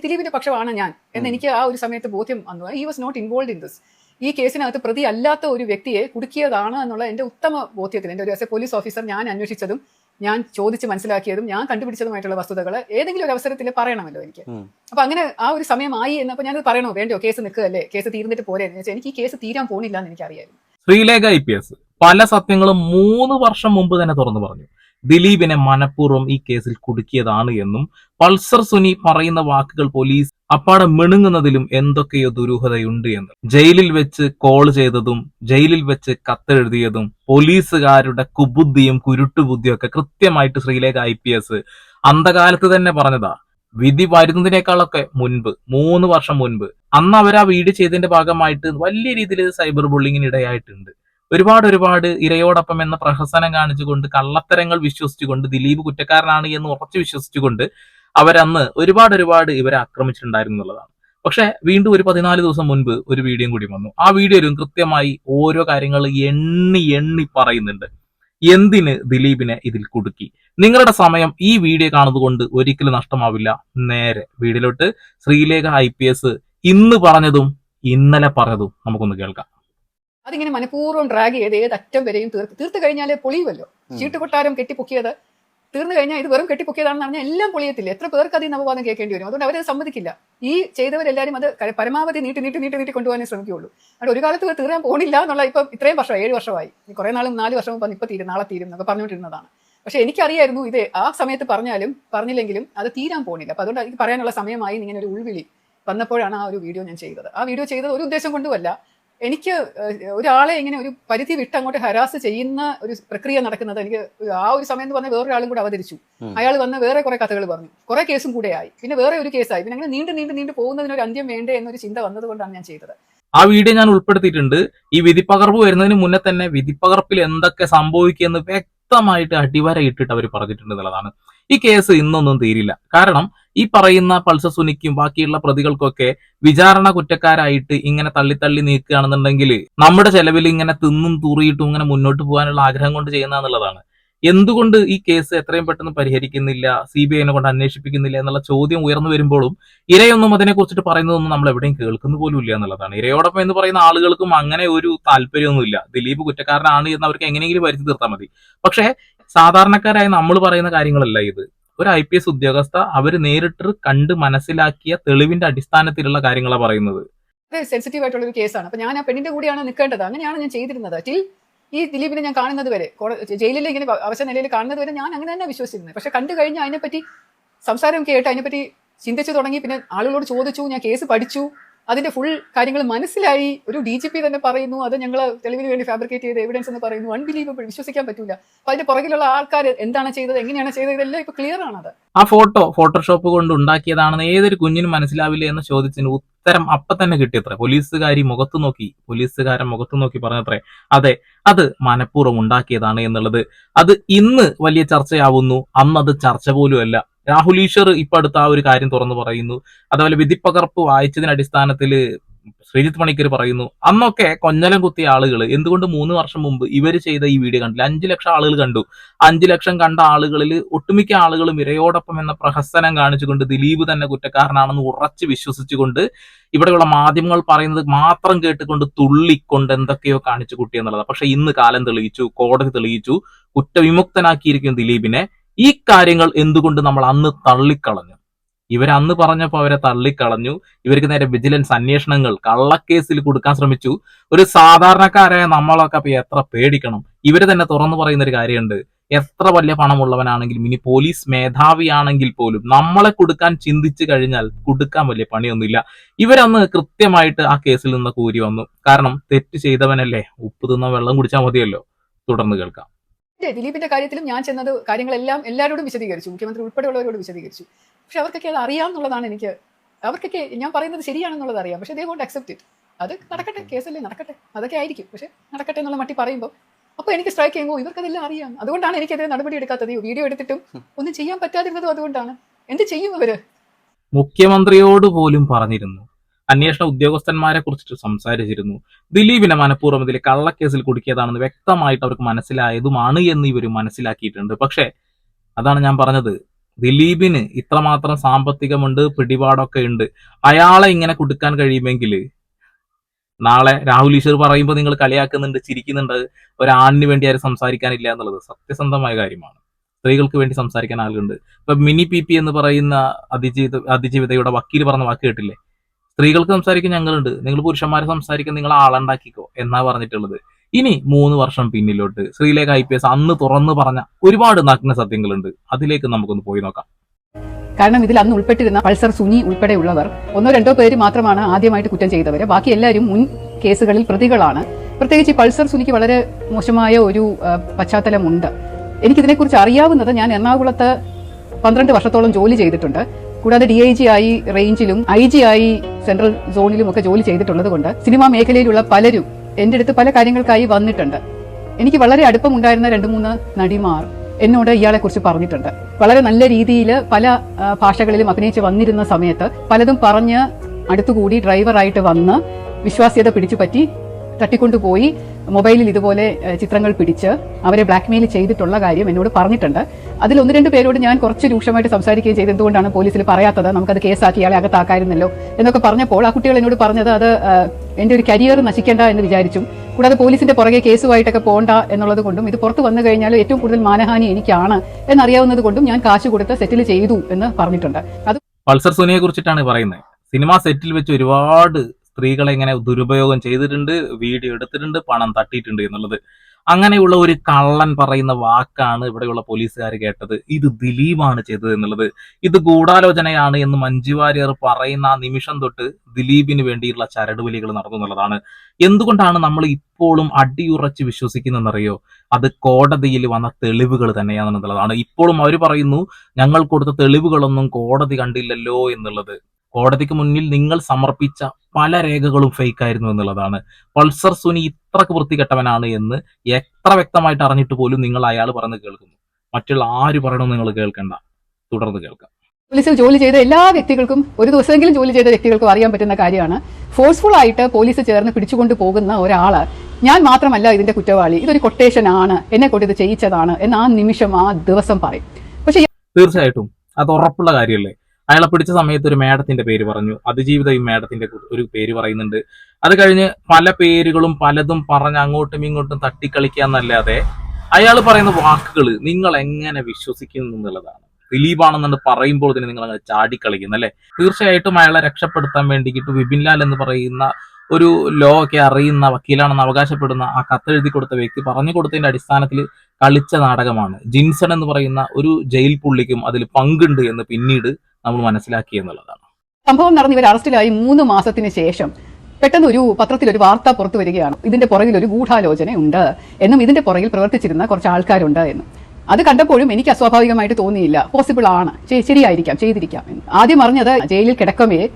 ദിലീപിന്റെ പക്ഷമാണ് ഞാൻ. എന്ന് എനിക്ക് ആ ഒരു സമയത്ത് ബോധ്യം വന്നു. ഈ was not involve in this ഈ കേസിനകത്ത് പ്രതി അല്ലാത്ത ഒരു വ്യക്തിയെ കുടുക്കിയതാണ് എന്നുള്ള എന്റെ ഉത്തമ ബോധ്യത്തിൽ എന്റെ ഒരു ആസ് എ പോലീസ് ഓഫീസർ ഞാൻ അന്വേഷിച്ചതും ഞാൻ ചോദിച്ച് മനസ്സിലാക്കിയതും ഞാൻ കണ്ടുപിടിച്ചതുമായിട്ടുള്ള വസ്തുതകൾ ഏതെങ്കിലും ഒരു അവസരത്തിൽ പറയണമല്ലോ എനിക്ക്. അപ്പൊ അങ്ങനെ ആ ഒരു സമയമായി എന്നപ്പോ ഞാനത് പറയണോ? വേണ്ടോ കേസ് നിൽക്കുകയല്ലേ? കേസ് തീർന്നിട്ട് പോരെ എന്ന് വെച്ചാൽ എനിക്ക് ഈ കേസ് തീരാൻ പോണില്ല എന്ന് എനിക്കറിയായിരുന്നു. ശ്രീലേഖ ഐ പി എസ് പല സത്യങ്ങളും മൂന്ന് വർഷം മുമ്പ് തന്നെ തുറന്നു പറഞ്ഞു. ദിലീപിനെ മനഃപൂർവം ഈ കേസിൽ കുടുക്കിയതാണ് എന്നും പൾസർ സുനി പറയുന്ന വാക്കുകൾ പോലീസ് അപ്പാടെ മിണുങ്ങുന്നതിലും എന്തൊക്കെയോ ദുരൂഹതയുണ്ട് എന്ന്. ജയിലിൽ വെച്ച് കോൾ ചെയ്തതും ജയിലിൽ വെച്ച് കത്തെഴുതിയതും പോലീസുകാരുടെ കുബുദ്ധിയും കുരുട്ടുബുദ്ധിയും ഒക്കെ കൃത്യമായിട്ട് ശ്രീലേഖ ഐ പി എസ് അന്ധകാലത്ത് തന്നെ പറഞ്ഞതാ. വിധി വരുന്നതിനേക്കാളൊക്കെ മുൻപ് മൂന്ന് വർഷം മുൻപ്. അന്ന് അവർ ആ വീട് ചെയ്തതിന്റെ ഭാഗമായിട്ട് വലിയ രീതിയിൽ സൈബർ ബുള്ളിങ്ങിന് ഇടയായിട്ടുണ്ട്. ഒരുപാട് ഒരുപാട് ഇരയോടൊപ്പം എന്ന പ്രഹസനം കാണിച്ചുകൊണ്ട് കള്ളത്തരങ്ങൾ വിശ്വസിച്ചുകൊണ്ട് ദിലീപ് കുറ്റക്കാരനാണ് എന്ന് ഉറച്ചു വിശ്വസിച്ചുകൊണ്ട് അവരന്ന് ഒരുപാട് ഒരുപാട് ഇവരെ ആക്രമിച്ചിട്ടുണ്ടായിരുന്നു എന്നുള്ളതാണ്. പക്ഷെ വീണ്ടും ഒരു പതിനാല് ദിവസം മുൻപ് ഒരു വീഡിയോ കൂടി വന്നു. ആ വീഡിയോയിലും കൃത്യമായി ഓരോ കാര്യങ്ങൾ എണ്ണി എണ്ണി പറയുന്നുണ്ട്. എന്തിന് ദിലീപിനെ ഇതിൽ കുടുക്കി? നിങ്ങളുടെ സമയം ഈ വീഡിയോ കാണുന്നതുകൊണ്ട് ഒരിക്കലും നഷ്ടമാവില്ല. നേരെ വീഡിയോയിലോട്ട് ശ്രീലേഖ ഐ പി എസ് ഇന്ന് പറഞ്ഞതും ഇന്നലെ പറഞ്ഞതും നമുക്കൊന്ന് കേൾക്കാം. അതിങ്ങനെ മനഃപൂർവം ഡ്രാഗ് ചെയ്ത് ഏത് അറ്റം വരെയും തീർത്ത്. തീർത്ത് കഴിഞ്ഞാൽ പൊളിയുമല്ലോ. ചീട്ടുകൊട്ടാരം കെട്ടിപ്പൊക്കിയത്. തീർന്നു കഴിഞ്ഞാൽ ഇത് വെറും കെട്ടിപ്പൊക്കിയതാണെന്ന് പറഞ്ഞാൽ എല്ലാം പൊളിയത്തില്ല. എത്ര പേർക്ക് അതിൽ നവവാദം കേൾക്കേണ്ടി വരും? അതുകൊണ്ട് അവരെ സമ്മതിക്കില്ല. ഈ ചെയ്തവരെല്ലാവരും അത് പരമാവധി നീട്ടി നീട്ടി നീട്ടി നീട്ടി കൊണ്ടുപോകാനേ ശ്രമിക്കുകയുള്ളൂ. അതുകൊണ്ട് ഒരു കാലത്ത് തീരാൻ പോണില്ല എന്നുള്ള ഇപ്പം ഇത്രയും വർഷം ഏഴ് വർഷമായി. കുറെ കുറേ നാളും നാല് വർഷം മുമ്പ് ഇപ്പം തീരും നാളെ തീരും എന്നൊക്കെ പറഞ്ഞുകൊണ്ടിരുന്നതാണ്. പക്ഷെ എനിക്കറിയായിരുന്നു ഇത് ആ സമയത്ത് പറഞ്ഞാലും പറഞ്ഞില്ലെങ്കിലും അത് തീരാൻ പോണില്ല. അപ്പം അതുകൊണ്ട് എനിക്ക് പറയാനുള്ള സമയമായി ഇങ്ങനെ ഒരു ഉൾവിളി വന്നപ്പോഴാണ് ആ ഒരു വീഡിയോ ഞാൻ ചെയ്തത്. ആ വീഡിയോ ചെയ്തത് ഒരു ഉദ്ദേശം കൊണ്ടുമല്ല. എനിക്ക് ഒരാളെ ഇങ്ങനെ ഒരു പരിധി വിട്ട് അങ്ങോട്ട് ഹരാസ് ചെയ്യുന്ന ഒരു പ്രക്രിയ നടക്കുന്നത് എനിക്ക് ആ ഒരു സമയം എന്ന് പറഞ്ഞാൽ വേറൊരാളും കൂടെ അവതരിച്ചു. അയാൾ വന്ന് വേറെ കുറെ കഥകൾ പറഞ്ഞു. കുറെ കേസും കൂടെ ആയി. പിന്നെ വേറെ ഒരു കേസായി. പിന്നെ അങ്ങനെ നീണ്ടു നീണ്ടു നീണ്ടു പോകുന്നതിന് ഒരു അന്ത്യം വേണ്ടേ എന്നൊരു ചിന്ത വന്നതുകൊണ്ടാണ് ഞാൻ ചെയ്തത്. ആ വീഡിയോ ഞാൻ ഉൾപ്പെടുത്തിയിട്ടുണ്ട്. ഈ വിധിപ്പകർപ്പ് വരുന്നതിന് മുന്നേ തന്നെ വിധിപ്പകർപ്പിൽ എന്തൊക്കെ സംഭവിക്കുമെന്ന് വ്യക്തമായിട്ട് അടിവര ഇട്ടിട്ട് അവർ പറഞ്ഞിട്ടുണ്ട് എന്നുള്ളതാണ്. ഈ കേസ് ഇന്നൊന്നും തീരില്ല. കാരണം ഈ പറയുന്ന പൾസർ സുനിക്കും ബാക്കിയുള്ള പ്രതികൾക്കൊക്കെ വിചാരണ കുറ്റക്കാരായിട്ട് ഇങ്ങനെ തള്ളി തള്ളി നീക്കുകയാണെന്നുണ്ടെങ്കിൽ നമ്മുടെ ചെലവിൽ ഇങ്ങനെ തിന്നും തൂറിയിട്ടും ഇങ്ങനെ മുന്നോട്ട് പോകാനുള്ള ആഗ്രഹം കൊണ്ട് ചെയ്യുന്നതെന്നുള്ളതാണ് എന്തുകൊണ്ട് ഈ കേസ് എത്രയും പെട്ടെന്ന് പരിഹരിക്കുന്നില്ല സി ബി ഐനെ കൊണ്ട് അന്വേഷിപ്പിക്കുന്നില്ല എന്നുള്ള ചോദ്യം ഉയർന്നു വരുമ്പോഴും ഇരയൊന്നും അതിനെ കുറിച്ചിട്ട് പറയുന്നതൊന്നും നമ്മൾ എവിടെയും കേൾക്കുന്നു പോലും ഇല്ല എന്നുള്ളതാണ്. ഇരയോടൊപ്പം എന്ന് പറയുന്ന ആളുകൾക്കും അങ്ങനെ ഒരു താല്പര്യമൊന്നുമില്ല. ദിലീപ് കുറ്റക്കാരനാണ് എന്ന് അവർക്ക് എങ്ങനെയെങ്കിലും വരുത്തി തീർത്താൽ മതി. പക്ഷേ സാധാരണക്കാരായ നമ്മൾ പറയുന്ന കാര്യങ്ങളല്ല ഇത്. ഒരു ഐ പി എസ് ഉദ്യോഗസ്ഥ അവർ നേരിട്ട് കണ്ട് മനസ്സിലാക്കിയ തെളിവിന്റെ അടിസ്ഥാനത്തിലുള്ള കാര്യങ്ങളാണ് പറയുന്നത്. സെൻസിറ്റീവ് ആയിട്ടുള്ള ഒരു കേസാണ് അപ്പൊ ഞാൻ ആ പെണ്ണിന്റെ കൂടിയാണ് നിൽക്കേണ്ടത്. അങ്ങനെയാണ് ഞാൻ ചെയ്തിരുന്നത്. ടിൽ ഈ ദിലീപിനെ ഞാൻ കാണുന്നത് വരെ ജയിലിലെ ഇങ്ങനെ അവശ നിലയിൽ കാണുന്നത് വരെ ഞാൻ അങ്ങനെ തന്നെ വിശ്വസിച്ചിരുന്നത്. പക്ഷെ കണ്ടു കഴിഞ്ഞ് അതിനെപ്പറ്റി സംസാരം കേട്ട് അതിനെപ്പറ്റി ചിന്തിച്ചു തുടങ്ങി. പിന്നെ ആളുകളോട് ചോദിച്ചു ഞാൻ കേസ് പഠിച്ചു. അതിന്റെ ഫുൾ കാര്യങ്ങൾ മനസ്സിലായി. ഒരു ഡി ജി പി തന്നെ പറയുന്നു അത് ഞങ്ങൾ തെളിവിന് വേണ്ടി ഫാബ്രിക്കേറ്റ് ചെയ്ത എവിഡൻസ് എന്ന് പറയുന്നു. അൺബിലീവബിൾ വിശ്വസിക്കാൻ പറ്റൂല. അപ്പൊ അതിന്റെ പുറകിലുള്ള ആൾക്കാർ എന്താണ് ചെയ്തത് എങ്ങനെയാണ് ചെയ്തത് ഇതെല്ലാം ഇപ്പൊ ക്ലിയർ ആണത്. ആ ഫോട്ടോ ഫോട്ടോഷോപ്പ് കൊണ്ട് ഉണ്ടാക്കിയതാണെന്ന് ഏതൊരു കുഞ്ഞിനും മനസ്സിലാവില്ല എന്ന് ചോദിച്ചതിന് ഉത്തരം അപ്പൊ തന്നെ കിട്ടിയത്രേ. പോലീസുകാരി മുഖത്ത് നോക്കി പോലീസുകാരൻ മുഖത്ത് നോക്കി പറഞ്ഞത്രേ അതെ അത് മനഃപൂർവം ഉണ്ടാക്കിയതാണ് എന്നുള്ളത്. അത് ഇന്ന് വലിയ ചർച്ചയാവുന്നു. അന്ന് അത് ചർച്ച പോലുമല്ല. രാഹുൽ ഈശ്വർ ഇപ്പൊ അടുത്ത ആ ഒരു കാര്യം തുറന്നു പറയുന്നു. അതുപോലെ വിധിപ്പകർപ്പ് വായിച്ചതിന്റെ അടിസ്ഥാനത്തിൽ ശ്രീജിത്ത് മണിക്കർ പറയുന്നു അന്നൊക്കെ കൊഞ്ഞലം കുത്തിയ ആളുകൾ എന്തുകൊണ്ട് മൂന്ന് വർഷം മുമ്പ് ഇവർ ചെയ്ത ഈ വീഡിയോ കണ്ടില്ല? അഞ്ചു ലക്ഷം ആളുകൾ കണ്ടു. അഞ്ചു ലക്ഷം കണ്ട ആളുകളിൽ ഒട്ടുമിക്ക ആളുകളും ഇരയോടൊപ്പം എന്ന പ്രഹസനം കാണിച്ചുകൊണ്ട് ദിലീപ് തന്നെ കുറ്റക്കാരനാണെന്ന് ഉറച്ച് വിശ്വസിച്ചുകൊണ്ട് ഇവിടെയുള്ള മാധ്യമങ്ങൾ പറയുന്നത് മാത്രം കേട്ടുകൊണ്ട് തുള്ളിക്കൊണ്ട് എന്തൊക്കെയോ കാണിച്ചു കുട്ടി എന്നുള്ളത്. പക്ഷെ ഇന്ന് കാലം തെളിയിച്ചു കോടതി തെളിയിച്ചു കുറ്റവിമുക്തനാക്കിയിരിക്കും ദിലീപിനെ. ഈ കാര്യങ്ങൾ എന്തുകൊണ്ട് നമ്മൾ അന്ന് തള്ളിക്കളഞ്ഞു? ഇവരന്ന് പറഞ്ഞപ്പോൾ അവരെ തള്ളിക്കളഞ്ഞു. ഇവർക്ക് നേരെ വിജിലൻസ് അന്വേഷണങ്ങൾ കള്ളക്കേസിൽ കൊടുക്കാൻ ശ്രമിച്ചു. ഒരു സാധാരണക്കാരായ നമ്മളൊക്കെ അപ്പൊ എത്ര പേടിക്കണം? ഇവർ തന്നെ തുറന്നു പറയുന്ന ഒരു കാര്യമുണ്ട്. എത്ര വലിയ പണമുള്ളവനാണെങ്കിലും ഇനി പോലീസ് മേധാവിയാണെങ്കിൽ പോലും നമ്മളെ കൊടുക്കാൻ ചിന്തിച്ചു കഴിഞ്ഞാൽ കൊടുക്കാൻ വലിയ പണിയൊന്നുമില്ല. ഇവരന്ന് കൃത്യമായിട്ട് ആ കേസിൽ നിന്ന് കൂരി വന്നു. കാരണം തെറ്റ് ചെയ്തവനല്ലേ? ഉപ്പ് തിന്ന വെള്ളം കുടിച്ചാൽ മതിയല്ലോ. തുടർന്ന് കേൾക്കാം. ദിലീപിന്റെ കാര്യത്തിലും ഞാൻ ചെന്നത് കാര്യങ്ങളെല്ലാം എല്ലാവരോടും വിശദീകരിച്ചു. മുഖ്യമന്ത്രി ഉൾപ്പെടെയുള്ളവരോട് വിശദീകരിച്ചു. പക്ഷെ അവർക്കൊക്കെ അത് അറിയാമെന്നുള്ളതാണ് എനിക്ക് അവർക്കൊക്കെ ഞാൻ പറയുന്നത് ശരിയാണെന്നുള്ളത് അറിയാം. പക്ഷെ ദേ വോണ്ട് അക്സെപ്റ്റ് ഇറ്റ്. അത് നടക്കട്ടെ കേസല്ലേ നടക്കട്ടെ. അതൊക്കെ ആയിരിക്കും. പക്ഷെ നടക്കട്ടെ എന്നുള്ള മട്ടി പറയുമ്പോൾ അപ്പൊ എനിക്ക് സ്ട്രൈക്ക് ചെയ്യുമ്പോൾ ഇവർക്കതെല്ലാം അറിയാം. അതുകൊണ്ടാണ് എനിക്കെതിരെ നടപടി എടുക്കാത്തത്. വീഡിയോ എടുത്തിട്ടും ഒന്നും ചെയ്യാൻ പറ്റാതിരുന്നതും അതുകൊണ്ടാണ്. എന്ത് ചെയ്യും അവർ മുഖ്യമന്ത്രിയോട് പോലും പറഞ്ഞിരുന്നു. അന്വേഷണ ഉദ്യോഗസ്ഥന്മാരെ കുറിച്ചിട്ട് സംസാരിച്ചിരുന്നു. ദിലീപിനെ മനഃപൂർവം ഇതിൽ കള്ളക്കേസിൽ കുടുക്കിയതാണെന്ന് വ്യക്തമായിട്ട് അവർക്ക് മനസ്സിലായതുമാണ് എന്ന് ഇവർ മനസ്സിലാക്കിയിട്ടുണ്ട്. പക്ഷേ അതാണ് ഞാൻ പറഞ്ഞത്. ദിലീപിന് ഇത്രമാത്രം സാമ്പത്തികമുണ്ട് പിടിപാടൊക്കെ ഉണ്ട്. അയാളെ ഇങ്ങനെ കുടുക്കാൻ കഴിയുമെങ്കിൽ നാളെ രാഹുൽ ഈശ്വർ പറയുമ്പോൾ നിങ്ങൾ കളിയാക്കുന്നുണ്ട് ചിരിക്കുന്നുണ്ട് ഒരാണിന് വേണ്ടി ആരും സംസാരിക്കാനില്ല എന്നുള്ളത് സത്യസന്ധമായ കാര്യമാണ്. സ്ത്രീകൾക്ക് വേണ്ടി സംസാരിക്കാൻ ആളുണ്ട് ഇപ്പൊ മിനി പി പി എന്ന് പറയുന്ന അതിജീവിത അതിജീവിതയുടെ വക്കീൽ പറഞ്ഞ വാക്ക് കേട്ടില്ലേ? സ്ത്രീകൾക്ക് സംസാരിക്കാൻ ഞങ്ങളുണ്ട്. നിങ്ങൾ പുരുഷന്മാരെ സംസാരിക്കാൻ നിങ്ങൾ ആളുണ്ടാക്കിക്കോ എന്നാ പറഞ്ഞിട്ടുള്ളത്. ഇനി മൂന്ന് വർഷം പിന്നിലോട്ട് ശ്രീലേഖ ഐ പി എസ് അന്ന് തുറന്നു പറഞ്ഞ ഒരുപാട് നഗ്ന സത്യങ്ങളുണ്ട്. അതിലേക്ക് നമുക്കൊന്ന് പോയി നോക്കാം. കാരണം ഇതിൽ അന്ന് ഉൾപ്പെട്ടിരുന്ന പൾസർ സുനി ഉൾപ്പെടെയുള്ളവർ ഒന്നോ രണ്ടോ പേര് മാത്രമാണ് ആദ്യമായിട്ട് കുറ്റം ചെയ്തവര്. ബാക്കി എല്ലാവരും മുൻ കേസുകളിൽ പ്രതികളാണ്. പ്രത്യേകിച്ച് ഈ പൾസർ സുനിക്ക് വളരെ മോശമായ ഒരു പശ്ചാത്തലമുണ്ട്. എനിക്കിതിനെക്കുറിച്ച് അറിയാവുന്നത് ഞാൻ എറണാകുളത്ത് പന്ത്രണ്ട് വർഷത്തോളം ജോലി ചെയ്തിട്ടുണ്ട്. കൂടാതെ ഡി ഐ ജി ആയി റേഞ്ചിലും ഐ ജി ആയി സെൻട്രൽ സോണിലും ഒക്കെ ജോലി ചെയ്തിട്ടുള്ളത് കൊണ്ട് സിനിമാ മേഖലയിലുള്ള പലരും എന്റെ അടുത്ത് പല കാര്യങ്ങൾക്കായി വന്നിട്ടുണ്ട്. എനിക്ക് വളരെ അടുപ്പമുണ്ടായിരുന്ന രണ്ട് മൂന്ന് നടിമാർ എന്നോട് ഇയാളെ കുറിച്ച് പറഞ്ഞിട്ടുണ്ട്. വളരെ നല്ല രീതിയിൽ പല ഭാഷകളിലും അഭിനയിച്ച് വന്നിരുന്ന സമയത്ത് പലതും പറഞ്ഞ് അടുത്തുകൂടി ഡ്രൈവറായിട്ട് വന്ന് വിശ്വാസ്യത പിടിച്ചു പറ്റി തട്ടിക്കൊണ്ടുപോയി മൊബൈലിൽ ഇതുപോലെ ചിത്രങ്ങൾ പിടിച്ച് അവരെ ബ്ലാക്ക്മെയിൽ ചെയ്തിട്ടുള്ള കാര്യം എന്നോട് പറഞ്ഞിട്ടുണ്ട്. അതിൽ ഒന്ന് രണ്ട് പേരോട് ഞാൻ കുറച്ച് രൂക്ഷമായിട്ട് സംസാരിക്കുകയും ചെയ്ത്. എന്തുകൊണ്ടാണ് പോലീസിൽ പറയാത്തത്? നമുക്കത് കേസാക്കി ഇയാളെ അകത്താക്കായിരുന്നല്ലോ എന്നൊക്കെ പറഞ്ഞപ്പോൾ ആ കുട്ടികൾ എന്നോട് പറഞ്ഞത് അത് എന്റെ ഒരു കരിയർ നശിക്കേണ്ട എന്ന് വിചാരിച്ചും. കൂടാതെ പോലീസിന്റെ പുറകെ കേസുമായിട്ടൊക്കെ പോകണ്ട എന്നുള്ളത് കൊണ്ടും ഇത് പുറത്തു വന്നു കഴിഞ്ഞാൽ ഏറ്റവും കൂടുതൽ മാനഹാനി എനിക്കാണ് എന്നറിയാവുന്നത് കൊണ്ടും ഞാൻ കാശ് കൊടുത്ത് സെറ്റിൽ ചെയ്തു എന്ന് പറഞ്ഞിട്ടുണ്ട്. അത് പൾസർ സുനിയെ കുറിച്ചിട്ടാണ് പറയുന്നത്. സിനിമ സെറ്റിൽ വെച്ച് ഒരുപാട് സ്ത്രീകളെ ഇങ്ങനെ ദുരുപയോഗം ചെയ്തിട്ടുണ്ട് വീഡിയോ എടുത്തിട്ടുണ്ട് പണം തട്ടിയിട്ടുണ്ട് എന്നുള്ളത്. അങ്ങനെയുള്ള ഒരു കള്ളൻ പറയുന്ന വാക്കാണ് ഇവിടെയുള്ള പോലീസുകാർ കേട്ടത്. ഇത് ദിലീപാണ് ചെയ്തത് എന്നുള്ളത്. ഇത് ഗൂഢാലോചനയാണ് എന്ന് മഞ്ജു വാര്യർ പറയുന്ന ആ നിമിഷം തൊട്ട് ദിലീപിന് വേണ്ടിയുള്ള ചരടുവലികൾ നടന്നു എന്നുള്ളതാണ്. എന്തുകൊണ്ടാണ് നമ്മൾ ഇപ്പോഴും അടിയുറച്ച് വിശ്വസിക്കുന്നതെന്നറിയോ? അത് കോടതിയിൽ വന്ന തെളിവുകൾ തന്നെയാണെന്നുള്ളതാണ്. ഇപ്പോഴും അവർ പറയുന്നു ഞങ്ങൾ കൊടുത്ത തെളിവുകളൊന്നും കോടതി കണ്ടില്ലല്ലോ എന്നുള്ളത്. കോടതിക്ക് മുന്നിൽ നിങ്ങൾ സമർപ്പിച്ച പല രേഖകളും ഫേക്ക് ആയിരുന്നു എന്നുള്ളതാണ്. പൾസർ സുനി ഇത്രക്ക് വൃത്തികെട്ടവനാണ് എന്ന് എത്ര വ്യക്തമായിട്ട് അറിഞ്ഞിട്ട് പോലും നിങ്ങൾ അയാൾ പറഞ്ഞ് കേൾക്കുന്നു. മറ്റുള്ള ആര് പറയണമെന്ന് നിങ്ങൾ കേൾക്കണ്ട. തുടർന്ന് കേൾക്കാം. പോലീസിൽ ജോലി ചെയ്ത എല്ലാ വ്യക്തികൾക്കും ഒരു ദിവസമെങ്കിലും ജോലി ചെയ്ത വ്യക്തികൾക്കും അറിയാൻ പറ്റുന്ന കാര്യമാണ്. ഫോഴ്സ്ഫുൾ ആയിട്ട് പോലീസ് ചേർന്ന് പിടിച്ചുകൊണ്ട് പോകുന്ന ഒരാൾ ഞാൻ മാത്രമല്ല ഇതിന്റെ കുറ്റവാളി. ഇതൊരു കൊട്ടേഷൻ ആണ്. എന്നെ കൊണ്ട് ഇത് ചെയ്യിച്ചതാണ് എന്ന് ആ നിമിഷം ആ ദിവസം പറയും. പക്ഷേ തീർച്ചയായിട്ടും. അത് ഉറപ്പുള്ള കാര്യമല്ലേ? അയാളെ പിടിച്ച സമയത്ത് ഒരു മേഡത്തിന്റെ പേര് പറഞ്ഞു. അതിജീവിത ഈ മേഡത്തിന്റെ ഒരു പേര് പറയുന്നുണ്ട്. അത് കഴിഞ്ഞ് പല പേരുകളും പലതും പറഞ്ഞ് അങ്ങോട്ടും ഇങ്ങോട്ടും തട്ടിക്കളിക്കുക എന്നല്ലാതെ അയാൾ പറയുന്ന വാക്കുകൾ നിങ്ങൾ എങ്ങനെ വിശ്വസിക്കുന്നു എന്നുള്ളതാണ്. ദിലീപാണെന്നു പറയുമ്പോൾ തന്നെ നിങ്ങൾ അങ്ങനെ ചാടിക്കളിക്കുന്നു അല്ലെ? തീർച്ചയായിട്ടും അയാളെ രക്ഷപ്പെടുത്താൻ വേണ്ടിയിട്ട് വിപിൻ ലാൽ എന്ന് പറയുന്ന ഒരു ലോ ഒക്കെ അറിയുന്ന വക്കീലാണെന്ന് അവകാശപ്പെടുന്ന ആ കത്തെഴുതി കൊടുത്ത വ്യക്തി പറഞ്ഞു കൊടുത്തതിന്റെ അടിസ്ഥാനത്തിൽ കളിച്ച നാടകമാണ്. ജിൻസൺ എന്ന് പറയുന്ന ഒരു ജയിൽ പുള്ളിക്കും അതിൽ പങ്കുണ്ട് എന്ന് പിന്നീട് നമ്മൾ മനസ്സിലാക്കി എന്നുള്ളതാണ്. സംഭവം നടന്ന് ഇവർ അറസ്റ്റിലായി മൂന്ന് മാസത്തിന് ശേഷം. പെട്ടെന്ന് ഒരു പത്രത്തിൽ ഒരു വാർത്ത പുറത്തു വരികയാണ്. ഇതിന്റെ പുറകിൽ ഒരു ഗൂഢാലോചന ഉണ്ട് എന്നും ഇതിന്റെ പുറകിൽ പ്രവർത്തിച്ചിരുന്ന കുറച്ച് ആൾക്കാരുണ്ട് എന്നും. അത് കണ്ടപ്പോഴും എനിക്ക് അസ്വാഭാവികമായിട്ട് തോന്നിയില്ല. പോസിബിൾ ആണ്. ശരി- ശരിയായിരിക്കാം ചെയ്തിരിക്കാം എന്ന്. ആദ്യം അറിഞ്ഞത് ജയിലിൽ കിടക്കമേ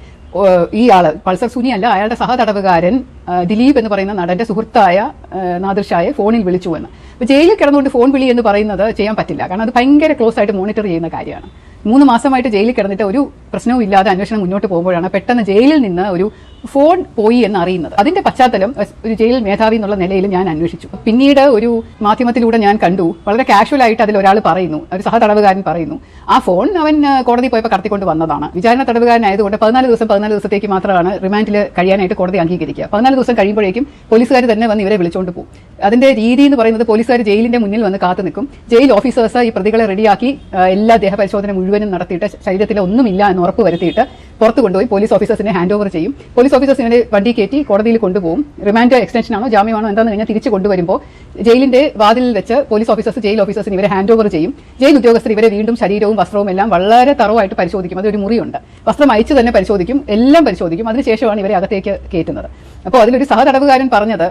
ഈ ആൾ പൾസർ സുനി അല്ല അയാളുടെ സഹതടവുകാരൻ ദിലീപ് എന്ന് പറയുന്ന നടന്റെ സുഹൃത്തായ നാദിർഷായെ ഫോണിൽ വിളിച്ചു എന്ന് ജയിലിൽ കിടന്നുകൊണ്ട് ഫോൺ വിളി എന്ന് പറയുന്നത് ചെയ്യാൻ പറ്റില്ല. കാരണം അത് ഭയങ്കര ക്ലോസ് ആയിട്ട് മോണിറ്റർ ചെയ്യുന്ന കാര്യമാണ്. മൂന്ന് മാസമായിട്ട് ജയിലിൽ കിടന്നിട്ട് ഒരു പ്രശ്നവും ഇല്ലാതെ അന്വേഷണം മുന്നോട്ട് പോകുമ്പോഴാണ് പെട്ടെന്ന് ജയിലിൽ നിന്ന് ഒരു ഫോൺ പോയി എന്ന് അറിയുന്നത്. അതിന്റെ പശ്ചാത്തലം ഒരു ജയിൽ മേധാവി എന്നുള്ള നിലയിൽ ഞാൻ അന്വേഷിച്ചു. പിന്നീട് ഒരു മാധ്യമത്തിലൂടെ ഞാൻ കണ്ടു. വളരെ കാഷ്വൽ ആയിട്ട് അതിൽ ഒരാൾ പറയുന്നു. ഒരു സഹതടവുകാരൻ പറയുന്നു. ആ ഫോൺ അവൻ കോടതി പോയപ്പോൾ കടത്തിക്കൊണ്ട് വന്നതാണ്. വിചാരണ തടവുകാരനായതുകൊണ്ട് പതിനാല് ദിവസം പതിനാല് ദിവസത്തേക്ക് മാത്രമാണ് റിമാൻഡിൽ കഴിയാനായിട്ട് കോടതി അംഗീകരിക്കുക. പതിനാല് ദിവസം കഴിയുമ്പോഴേക്കും പോലീസുകാർ തന്നെ വന്ന് ഇവരെ വിളിച്ചുകൊണ്ട് പോകും. അതിന്റെ രീതി എന്ന് പറയുന്നത് പോലീസുകാർ ജയിലിന്റെ മുന്നിൽ വന്ന് കാത്തു നിൽക്കും. ജയിൽ ഓഫീസേഴ്സ് ഈ പ്രതികളെ റെഡിയാക്കി എല്ലാ ദേഹപരിശോധന മുഴുവനും നടത്തിയിട്ട് ശരീരത്തിൽ ഒന്നുമില്ല എന്ന് ഉറപ്പ് വരുത്തിയിട്ട് പുറത്തു കൊണ്ടുപോയി പോലീസ് ഓഫീസേഴ്സിനെ ഹാൻഡ് ഓവർ ചെയ്യും. പോലീസ് ഓഫീസേഴ്സിനെ വണ്ടി കയറ്റി കോടതിയിൽ കൊണ്ടുപോകും. റിമാൻഡ് എക്സ്റ്റൻഷൻ ആണോ ജാമ്യമാണോ എന്താണെന്ന് കഴിഞ്ഞാൽ തിരിച്ചു കൊണ്ടുവരുമ്പോൾ ജയിലിന്റെ വാതിലിൽ വെച്ച് പോലീസ് ഓഫീസേഴ്സ് ജയിൽ ഓഫീസേഴ്സിന് ഇവരെ ഹാൻഡ് ഓവർ ചെയ്യും. ജയിൽ ഉദ്യോഗസ്ഥർ ഇവരെ വീണ്ടും ശരീരവും വസ്ത്രവും എല്ലാം വളരെ തറവായിട്ട് പരിശോധിക്കും. അതൊരു മുറിയുണ്ട്. വസ്ത്രം അയച്ചു തന്നെ പരിശോധിക്കും എല്ലാം പരിശോധിക്കും. അതിനുശേഷമാണ് ഇവരെ അകത്തേക്ക് കയറ്റുന്നത്. അപ്പോൾ അതിലൊരു സഹതടവുകാരൻ പറഞ്ഞത്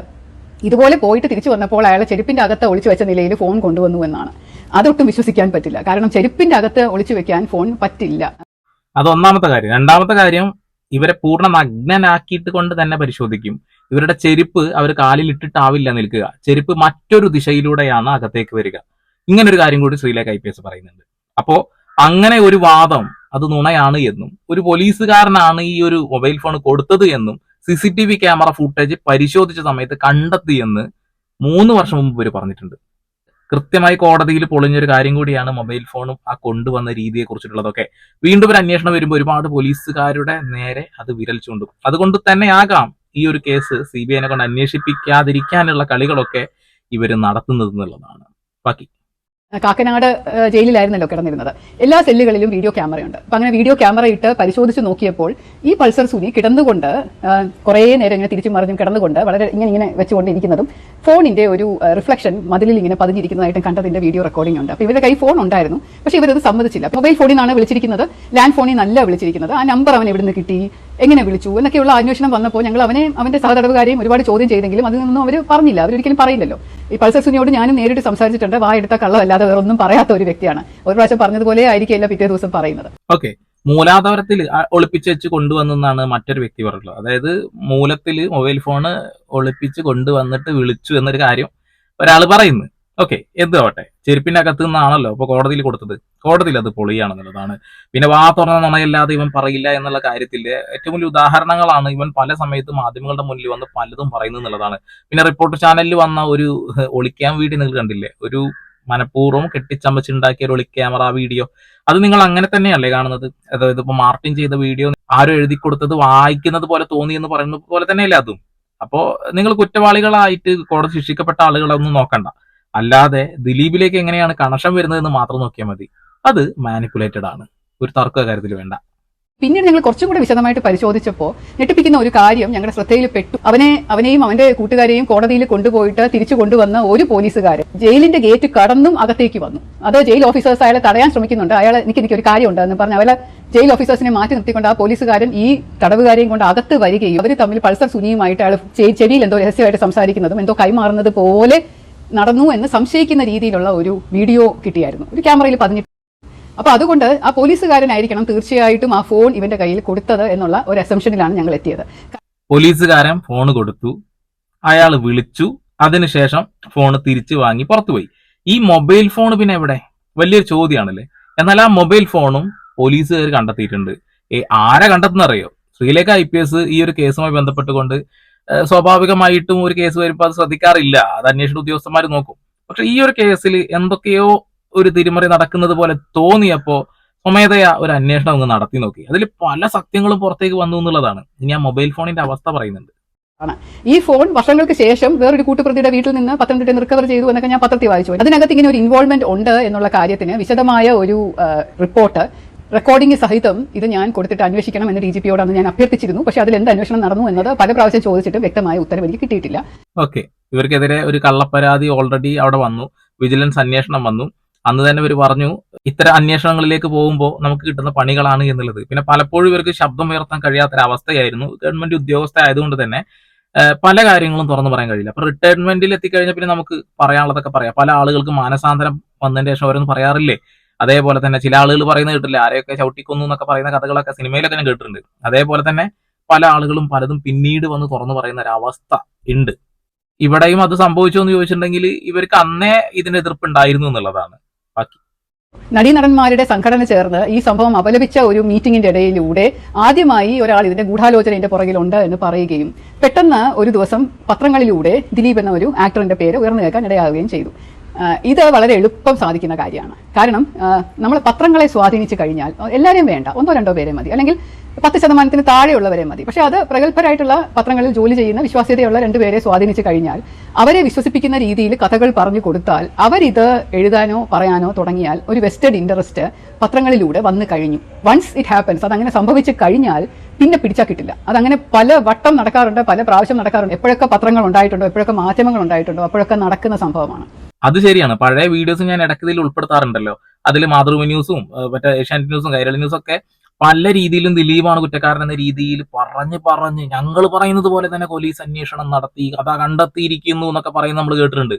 ഇതുപോലെ പോയിട്ട് തിരിച്ചു വന്നപ്പോൾ അയാളെ ചെരുപ്പിന്റെ അകത്ത് ഒളിച്ചു വെച്ച നിലയിൽ ഫോൺ കൊണ്ടുവന്നു എന്നാണ്. അതൊട്ടും വിശ്വസിക്കാൻ പറ്റില്ല. കാരണം ചെരുപ്പിന്റെ അകത്ത് ഒളിച്ചു വെക്കാൻ ഫോൺ പറ്റില്ല. അത് ഒന്നാമത്തെ കാര്യം. രണ്ടാമത്തെ കാര്യം ഇവരെ പൂർണ നഗ്നനാക്കിയിട്ട് കൊണ്ട് തന്നെ പരിശോധിക്കും. ഇവരുടെ ചെരുപ്പ് അവർ കാലിൽ ഇട്ടിട്ടാവില്ല നിൽക്കുക. ചെരുപ്പ് മറ്റൊരു ദിശയിലൂടെയാണ് അകത്തേക്ക് വരിക. ഇങ്ങനെ ഒരു കാര്യം കൂടി ശ്രീലേഖ ഐ പി എസ് പറയുന്നുണ്ട്. അപ്പോ അങ്ങനെ ഒരു വാദം അത് നുണയാണ് എന്നും ഒരു പോലീസുകാരനാണ് ഈ ഒരു മൊബൈൽ ഫോൺ കൊടുത്തത് എന്നും C C T V camera footage പരിശോധിച്ച സമയത്ത് കണ്ടെത്തിയെന്ന് മൂന്ന് വർഷം മുമ്പ് ഇവർ പറഞ്ഞിട്ടുണ്ട്. കൃത്യമായി കോടതിയിൽ പൊളിഞ്ഞൊരു കാര്യം കൂടിയാണ് മൊബൈൽ ഫോണും ആ കൊണ്ടുവന്ന രീതിയെ കുറിച്ചിട്ടുള്ളതൊക്കെ വീണ്ടും ഒരു അന്വേഷണം വരുമ്പോൾ ഒരുപാട് പോലീസുകാരുടെ നേരെ അത് വിരൽ ചൂണ്ടും. അതുകൊണ്ട് തന്നെ ആകാം ഈ ഒരു കേസ് സി ബി ഐനെ കൊണ്ട് അന്വേഷിപ്പിക്കാതിരിക്കാനുള്ള കളികളൊക്കെ ഇവർ നടത്തുന്നത് എന്നുള്ളതാണ്. ബാക്കി. കാക്കനാട് ജയിലിലായിരുന്നല്ലോ കിടന്നിരുന്നത്. എല്ലാ സെല്ലുകളിലും വീഡിയോ ക്യാമറയുണ്ട്. അപ്പം അങ്ങനെ വീഡിയോ ക്യാമറ ഇട്ട് പരിശോധിച്ച് നോക്കിയപ്പോൾ ഈ പൾസർ സുനി കിടന്നുകൊണ്ട് കുറേ നേരം ഇങ്ങനെ തിരിച്ചു മറിഞ്ഞും കിടന്നുകൊണ്ട് വളരെ ഇങ്ങനെ ഇങ്ങനെ വെച്ചുകൊണ്ടിരിക്കുന്നതും ഫോണിന്റെ ഒരു റിഫ്ലക്ഷൻ മതിലിൽ ഇങ്ങനെ പതിഞ്ഞിരിക്കുന്നതായിട്ടും കണ്ടതിന്റെ വീഡിയോ റെക്കോർഡിംഗ് ഉണ്ട്. അപ്പോൾ ഇവരുടെ കൈ ഫോൺ ഉണ്ടായിരുന്നു. പക്ഷേ ഇവരത് സമ്മതിച്ചില്ല. മൊബൈൽ ഫോണിൽ നിന്നാണ് വിളിച്ചിരിക്കുന്നത്. ലാൻഡ് ഫോണിൽ നിന്നല്ല വിളിച്ചിരിക്കുന്നത്. ആ നമ്പർ അവൻ എവിടെ നിന്ന് കിട്ടി? എങ്ങനെ വിളിച്ചു എന്നൊക്കെയുള്ള അന്വേഷണം വന്നപ്പോൾ ഞങ്ങൾ അവനെ അവന്റെ സഹതടവുകാരെയും ഒരുപാട് ചോദ്യം ചെയ്തെങ്കിലും അതിൽ നിന്നും അവർ പറഞ്ഞില്ല. അവരൊരിക്കലും പറയില്ലല്ലോ. ഈ പൾസർ സുനിയോട് ഞാനും നേരിട്ട് സംസാരിച്ചിട്ടുണ്ട്. വായെടുത്ത കള്ളമല്ലാതെ വേറെ ഒന്നും പറയാത്ത ഒരു വ്യക്തിയാണ്. ഒരു പ്രാവശ്യം പറഞ്ഞതുപോലെ ആയിരിക്കില്ല പിറ്റേ ദിവസം പറയുന്നത്. ഓക്കെ. മൂലാധാരത്തിൽ ഒളിപ്പിച്ച് വെച്ച് കൊണ്ടുവന്നെന്നാണ് മറ്റൊരു വ്യക്തി പറഞ്ഞിട്ടുള്ളത്. അതായത് മൂലത്തിൽ മൊബൈൽ ഫോണ് ഒളിപ്പിച്ച് കൊണ്ടുവന്നിട്ട് വിളിച്ചു എന്നൊരു കാര്യം ഒരാൾ പറയുന്നു. ഓക്കെ എന്താവട്ടെ അകത്ത് നിന്നാണല്ലോ അപ്പൊ കോടതിയിൽ കൊടുത്തത്. കോടതിയിൽ അത് പൊളിയാണെന്നുള്ളതാണ്. പിന്നെ വാ തുറന്ന നുണയല്ലാതെ ഇവൻ പറയില്ല എന്നുള്ള കാര്യത്തിൽ ഏറ്റവും വലിയ ഉദാഹരണങ്ങളാണ് ഇവൻ പല സമയത്ത് മാധ്യമങ്ങളുടെ മുന്നിൽ വന്ന് പലതും പറയുന്നത് എന്നുള്ളതാണ്. പിന്നെ റിപ്പോർട്ട് ചാനലിൽ വന്ന ഒരു ഒളിക്കാൻ വീഡിയോ നിങ്ങൾ കണ്ടില്ലേ? ഒരു മനഃപൂർവം കെട്ടിച്ചമച്ചുണ്ടാക്കിയ ഒരു ക്യാമറ വീഡിയോ. അത് നിങ്ങൾ അങ്ങനെ തന്നെയല്ലേ കാണുന്നത്? അതായത് ഇപ്പൊ മാർട്ടിൻ ചെയ്ത വീഡിയോ ആരും എഴുതി കൊടുത്തത് വായിക്കുന്നത് പോലെ തോന്നി എന്ന് പറയുന്നത് പോലെ തന്നെയല്ലേ അതും. അപ്പോ നിങ്ങൾ കുറ്റവാളികളായിട്ട് കോടതി ശിക്ഷിക്കപ്പെട്ട ആളുകളൊന്നും നോക്കണ്ട. അല്ലാതെ ദിലീപിലേക്ക് എങ്ങനെയാണ് കണക്ഷൻ വരുന്നതെന്ന് മാത്രം നോക്കിയാൽ മതി. അത് മാനിപ്പുലേറ്റഡ് ആണ്. ഒരു തർക്ക കാര്യത്തിൽ വേണ്ട. പിന്നീട് ഞങ്ങൾ കുറച്ചും കൂടെ വിശദമായിട്ട് പരിശോധിച്ചപ്പോൾ ഞെട്ടിപ്പിക്കുന്ന ഒരു കാര്യം ഞങ്ങളുടെ ശ്രദ്ധയിൽ പെട്ടു. അവനെ അവനെയും അവന്റെ കൂട്ടുകാരെയും കോടതിയിൽ കൊണ്ടുപോയിട്ട് തിരിച്ചു കൊണ്ടുവന്ന ഒരു പോലീസുകാരൻ ജയിലിന്റെ ഗേറ്റ് കടന്നും അകത്തേക്ക് വന്നു. അത് ജയിൽ ഓഫീസേഴ്സ് അയാളെ തടയാൻ ശ്രമിക്കുന്നുണ്ട്. അയാൾ എനിക്ക് എനിക്ക് ഒരു കാര്യമുണ്ട് എന്ന് പറഞ്ഞ് അവരെ ജയിൽ ഓഫീസേഴ്സിനെ മാറ്റി നിർത്തിക്കൊണ്ട് ആ പോലീസുകാരൻ ഈ തടവുകാരെയും കൊണ്ട് അകത്ത് വരികയും അവർ തമ്മിൽ പൾസർ സുനിയുമായിട്ട് അയാൾ ചെടിയിൽ എന്തോ രഹസ്യമായിട്ട് സംസാരിക്കുന്നതും എന്തോ കൈമാറുന്നത് പോലെ നടന്നു എന്ന് സംശയിക്കുന്ന രീതിയിലുള്ള ഒരു വീഡിയോ കിട്ടിയായിരുന്നു. ഒരു ക്യാമറയിൽ പതിഞ്ഞിട്ട്. അപ്പൊ അതുകൊണ്ട് ആ പോലീസുകാരനായിരിക്കണം തീർച്ചയായിട്ടും ആ ഫോൺ ഇവന്റെ കയ്യിൽ കൊടുത്തത് എന്നുള്ള ഒരു അസംഷനിലാണ് ഞങ്ങൾ എത്തിയത്. പോലീസുകാരൻ ഫോൺ കൊടുത്തു. അയാൾ വിളിച്ചു. അതിനുശേഷം ഫോൺ തിരിച്ചു വാങ്ങി പുറത്തുപോയി ഈ മൊബൈൽ ഫോൺ പിന്നെ എവിടെ? വലിയൊരു ചോദ്യമാണല്ലേ എന്നാൽ ആ മൊബൈൽ ഫോണും പോലീസുകാർ കണ്ടെത്തിയിട്ടുണ്ട്. ആരെ കണ്ടെത്തുന്നറിയോ? ശ്രീലേഖ ഐ പി എസ് ഈ ഒരു കേസുമായി ബന്ധപ്പെട്ടുകൊണ്ട് സ്വാഭാവികമായിട്ടും ഒരു കേസ് വരുമ്പോൾ അത് ശ്രദ്ധിക്കാറില്ല. അത് അന്വേഷണ ഉദ്യോഗസ്ഥന്മാർ നോക്കും. പക്ഷെ ഈ ഒരു കേസിൽ എന്തൊക്കെയോ ഒരു തിരിമറി നടക്കുന്നത് പോലെ തോന്നിയപ്പോ സ്വമേധയാ ഒരു അന്വേഷണം അങ്ങ് നടത്തി നോക്കി. അതിൽ പല സത്യങ്ങളും പുറത്തേക്ക് വന്നു എന്നുള്ളതാണ്. ഇനി ആ മൊബൈൽ ഫോണിന്റെ അവസ്ഥ പറയുന്നുണ്ട്. ഈ ഫോൺ വർഷങ്ങൾക്ക് ശേഷം വേറൊരു കൂട്ടുപ്രതിയുടെ വീട്ടിൽ നിന്ന് പത്തനംതിട്ട റിക്കവർ ചെയ്തു എന്നൊക്കെ ഞാൻ പത്രത്തിൽ വായിച്ചു. അതിനകത്ത് ഇങ്ങനെ ഒരു ഇൻവോൾവ്മെന്റ് ഉണ്ട് എന്നുള്ള കാര്യത്തിന് വിശദമായ ഒരു റിപ്പോർട്ട് റെക്കോർഡിംഗ് സഹിതം ഇത് ഞാൻ കൊടുത്തിട്ട് അന്വേഷിക്കണം എന്ന് ഡി ജി പിയോടാണ് ഞാൻ അഭ്യർത്ഥിച്ചിരുന്നു. പക്ഷെ അതിൽ എന്ത് അന്വേഷണം നടന്നു എന്നത് പല പ്രാവശ്യം ചോദിച്ചിട്ട് വ്യക്തമായ ഉത്തരവ് എനിക്ക് കിട്ടിയിട്ടില്ല. ഓക്കെ ഇവർക്കെതിരെ ഒരു കള്ളപ്പരാതി ഓൾറെഡി അവിടെ വന്നു. വിജിലൻസ് അന്വേഷണം വന്നു. അന്ന് തന്നെ ഇവർ പറഞ്ഞു ഇത്തരം അന്വേഷണങ്ങളിലേക്ക് പോകുമ്പോൾ നമുക്ക് കിട്ടുന്ന പണികളാണ് എന്നുള്ളത്. പിന്നെ പലപ്പോഴും ഇവർക്ക് ശബ്ദം ഉയർത്താൻ കഴിയാത്തൊരവസ്ഥയായിരുന്നു. ഗവൺമെന്റ് ഉദ്യോഗസ്ഥ ആയതുകൊണ്ട് തന്നെ പല കാര്യങ്ങളും തുറന്നു പറയാൻ കഴിയില്ല. അപ്പൊ റിട്ടയർമെന്റിൽ എത്തിക്കഴിഞ്ഞാൽ പിന്നെ നമുക്ക് പറയാനുള്ളതൊക്കെ പറയാം. പല ആളുകൾക്ക് മാനസാന്തരം വന്നതിന് ശേഷം അവരൊന്നും പറയാറില്ലേ? അതേപോലെ തന്നെ ചില ആളുകൾ പറയുന്നത് കേട്ടില്ല ആരെയൊക്കെ ചവിട്ടിക്കൊന്നു എന്നൊക്കെ പറയുന്ന കഥകളൊക്കെ സിനിമയിലൊക്കെ ഞാൻ കേട്ടിട്ടുണ്ട്. അതേപോലെ തന്നെ പല ആളുകളും പലതും പിന്നീട് വന്ന് തുറന്നു പറയുന്ന ഒരു അവസ്ഥ ഉണ്ട്. ഇവിടെയും അത് സംഭവിച്ചു എന്ന് ചോദിച്ചിട്ടുണ്ടെങ്കിൽ ഇവർക്ക് അന്നേ ഇതിന് എതിർപ്പുണ്ടായിരുന്നു എന്നുള്ളതാണ്. നടീനടന്മാരുടെ സംഘടന ചേർന്ന് ഈ സംഭവം അപലപിച്ച ഒരു മീറ്റിംഗിന്റെ ഇടയിലൂടെ ആദ്യമായി ഒരാൾ ഇതിന്റെ ഗൂഢാലോചനയുടെ പുറകിലുണ്ട് എന്ന് പറയുകയും പെട്ടെന്ന് ഒരു ദിവസം പത്രങ്ങളിലൂടെ ദിലീപ് എന്ന ഒരു ആക്ടറിന്റെ പേര് ഉയർന്നു കേൾക്കാൻ ഇടയാവുകയും ചെയ്തു. ഇത് വളരെ എളുപ്പം സാധിക്കുന്ന കാര്യമാണ്. കാരണം നമ്മൾ പത്രങ്ങളെ സ്വാധീനിച്ചു കഴിഞ്ഞാൽ എല്ലാവരെയും വേണ്ട. ഒന്നോ രണ്ടോ പേരെ മതി. അല്ലെങ്കിൽ പത്ത് ശതമാനത്തിന് താഴെയുള്ളവരെ മതി. പക്ഷെ അത് പ്രഗത്ഭരായിട്ടുള്ള പത്രങ്ങളിൽ ജോലി ചെയ്യുന്ന വിശ്വാസ്യതയുള്ള രണ്ടുപേരെ സ്വാധീനിച്ചു കഴിഞ്ഞാൽ അവരെ വിശ്വസിപ്പിക്കുന്ന രീതിയിൽ കഥകൾ പറഞ്ഞു കൊടുത്താൽ അവരിത് എഴുതാനോ പറയാനോ തുടങ്ങിയാൽ ഒരു വെസ്റ്റഡ് ഇൻട്രസ്റ്റ് പത്രങ്ങളിലൂടെ വന്നു കഴിഞ്ഞു. വൺസ് ഇറ്റ് ഹാപ്പൻസ് അതങ്ങനെ സംഭവിച്ചു കഴിഞ്ഞാൽ പിന്നെ പിടിച്ചാൽ കിട്ടില്ല. അതങ്ങനെ പല വട്ടം നടക്കാറുണ്ട് പല പ്രാവശ്യം നടക്കാറുണ്ട്. എപ്പോഴൊക്കെ പത്രങ്ങൾ ഉണ്ടായിട്ടുണ്ടോ എപ്പോഴൊക്കെ മാധ്യമങ്ങൾ ഉണ്ടായിട്ടുണ്ടോ അപ്പോഴൊക്കെ നടക്കുന്ന സംഭവമാണ്. അത് ശരിയാണ്. പഴയ വീഡിയോസ് ഞാൻ ഇടയ്ക്ക് ഇതിൽ ഉൾപ്പെടുത്താറുണ്ടല്ലോ. അതിൽ മാതൃഭൂമി ന്യൂസും മറ്റേ ഏഷ്യാനെറ്റ് ന്യൂസും കൈരളി ന്യൂസും ഒക്കെ പല രീതിയിലും ദിലീപാണ് കുറ്റക്കാരൻ എന്ന രീതിയിൽ പറഞ്ഞ് പറഞ്ഞ് ഞങ്ങൾ പറയുന്നത് പോലെ തന്നെ പോലീസ് അന്വേഷണം നടത്തി കഥ കണ്ടെത്തിയിരിക്കുന്നു എന്നൊക്കെ പറയുന്നത് നമ്മൾ കേട്ടിട്ടുണ്ട്.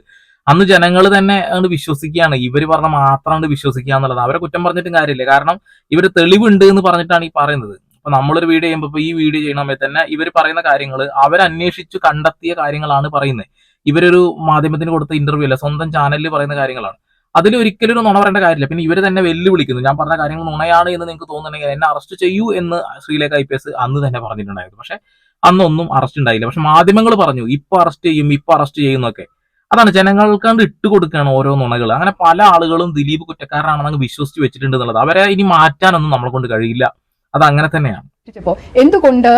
അന്ന് ജനങ്ങൾ തന്നെ അങ്ങോട്ട് വിശ്വസിക്കുകയാണ്. ഇവർ പറഞ്ഞ മാത്രം അങ്ങോട്ട് വിശ്വസിക്കുക എന്നുള്ളത്. അവരെ കുറ്റം പറഞ്ഞിട്ടും കാര്യമില്ല. കാരണം ഇവർ തെളിവുണ്ട് എന്ന് പറഞ്ഞിട്ടാണ് ഈ പറയുന്നത്. അപ്പൊ നമ്മളൊരു വീഡിയോ ചെയ്യുമ്പോൾ ഈ വീഡിയോ ചെയ്യണമെങ്കിൽ തന്നെ ഇവർ പറയുന്ന കാര്യങ്ങൾ അവരന്വേഷിച്ചു കണ്ടെത്തിയ കാര്യങ്ങളാണ് പറയുന്നത്. ഇവരൊരു മാധ്യമത്തിന് കൊടുത്ത ഇന്റർവ്യൂ അല്ല സ്വന്തം ചാനലിൽ പറയുന്ന കാര്യങ്ങളാണ്. അതിൽ ഒരിക്കലും ഒരു നുണ പറയേണ്ട കാര്യമില്ല. പിന്നെ ഇവർ തന്നെ വെല്ലുവിളിക്കുന്നു. ഞാൻ പറഞ്ഞ കാര്യങ്ങൾ നുണയാണ് എന്ന് നിങ്ങൾക്ക് തോന്നുന്നുണ്ടെങ്കിൽ എന്നെ അറസ്റ്റ് ചെയ്യൂ എന്ന് ശ്രീലേഖ ഐ പി എസ് അന്ന് തന്നെ പറഞ്ഞിട്ടുണ്ടായിരുന്നു. പക്ഷെ അന്നൊന്നും അറസ്റ്റ് ഉണ്ടായില്ല. പക്ഷെ മാധ്യമങ്ങൾ പറഞ്ഞു ഇപ്പൊ അറസ്റ്റ് ചെയ്യും ഇപ്പൊ അറസ്റ്റ് ചെയ്യുന്നൊക്കെ അതാണ് ജനങ്ങൾക്കാണ്ട് ഇട്ട് കൊടുക്കുകയാണ് ഓരോ നുണകൾ അങ്ങനെ പല ആളുകളും ദിലീപ് കുറ്റക്കാരനാണെന്ന് വിശ്വസിച്ച് വെച്ചിട്ടുണ്ട് എന്നുള്ളത്. അവരെ ഇനി മാറ്റാനൊന്നും നമ്മളെ കൊണ്ട് കഴിയില്ല. അത് അങ്ങനെ തന്നെയാണ് എന്തുകൊണ്ട്